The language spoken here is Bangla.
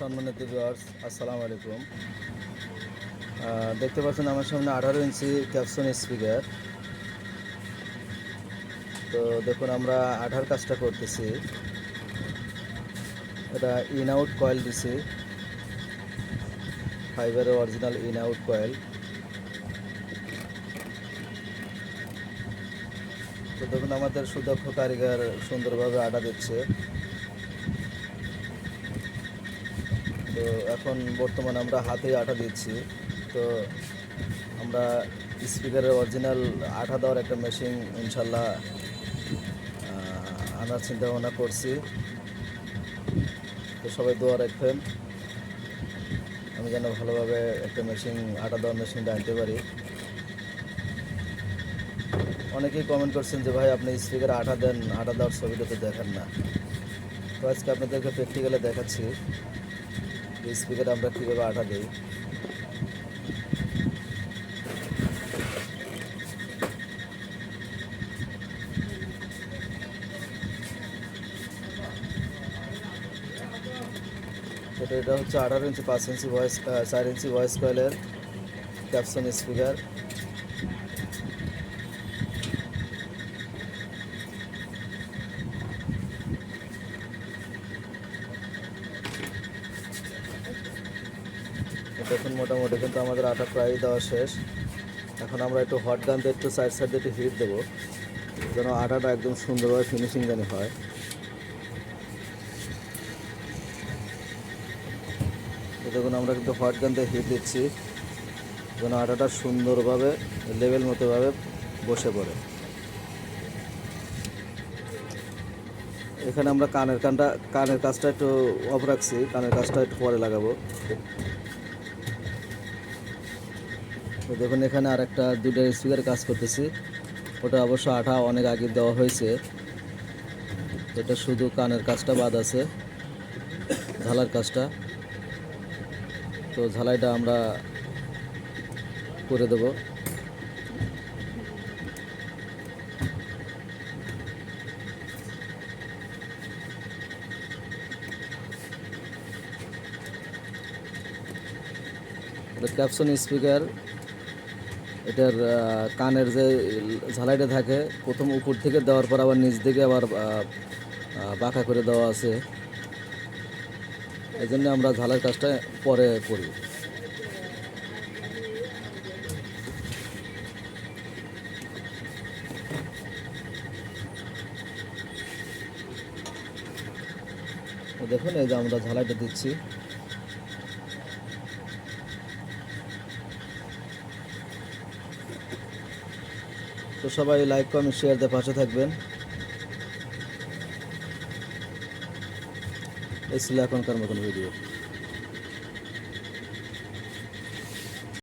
সম্মানিত ভিউয়ার্স আসসালামু আলাইকুম। দেখতে পাচ্ছেন আমার সামনে আঠারো ইঞ্চি ক্যাপসন স্পিকার তো দেখুন, আমরা আঠার কাজটা করতেছি। এটা ইন আউট কয়েল দিছি। ফাইবারের অরিজিনাল ইন আউট কয়েল তো দেখুন, আমাদের সুদক্ষ কারিগর সুন্দরভাবে আটা দিচ্ছে। তো এখন বর্তমানে আমরা হাতেই আটা দিচ্ছি। তো আমরা স্পিকারের অরিজিনাল আঠা দেওয়ার একটা মেশিন ইনশাল্লাহ আনার চিন্তা ভাবনা করছি। তো সবাই দোয়া রাখবেন, আমি যেন ভালোভাবে একটা মেশিন আটা দেওয়ার মেশিনটা আনতে পারি। অনেকেই কমেন্ট করছেন যে, ভাই, আপনি স্পিকারে আটা দেন আটা দেওয়ার ছবিটা তো দেখেন না। তো আজকে আপনাদেরকে প্র্যাকটিক্যালে দেখাচ্ছি। স্পিকারে আমরা কীভাবে আটা দিই এটা এটা হচ্ছে আঠারো ইঞ্চি পাঁচ ইঞ্চি ভয়েস চার ইঞ্চি ভয়েস কয়েলের ক্যাপসন স্পিকার দেখুন মোটামুটি, কিন্তু আমাদের আটা প্রায় দেওয়া শেষ। এখন আমরা একটু হট গান দিয়ে একটু সাইড সাইড একটু হিট দেবো, যেন আটাটা একদম সুন্দরভাবে ফিনিশিং জানি হয়। দেখুন, আমরা কিন্তু হট গান দিয়ে হিট দিচ্ছি, যেন আটাটা সুন্দরভাবে লেভেল মতোভাবে বসে পড়ে। এখানে আমরা কানের কানটা, কানের কাজটা একটু অফ রাখছি, কানের কাজটা একটু পরে লাগাবো। তো দেখুন, এখানে আর একটা দুইটা স্পিকার কাজ করতেছি। ওটা অবশ্য আঠা অনেক আগে দেওয়া হয়েছে। এটা শুধু কানের কাজটা বাদ আছে, ঝালার কাজটা। তো ঝালাইটা আমরা করে দেব। ক্যাপসন স্পিকার। এটার কানের যে ঝালাইটা থাকে, প্রথম উপর থেকে দেওয়ার পর আবার নিচ দিকে আবার বাঁকা করে দেওয়া আছে। এই জন্য আমরা ঝালাই কাজটা পরে করি। দেখুন, এই যে আমরা ঝালাইটা দিচ্ছি। তো সবাই লাইক কমেন্ট শেয়ার দিয়ে পাশে থাকবেন। এই ছিল এখনকার মতন ভিডিও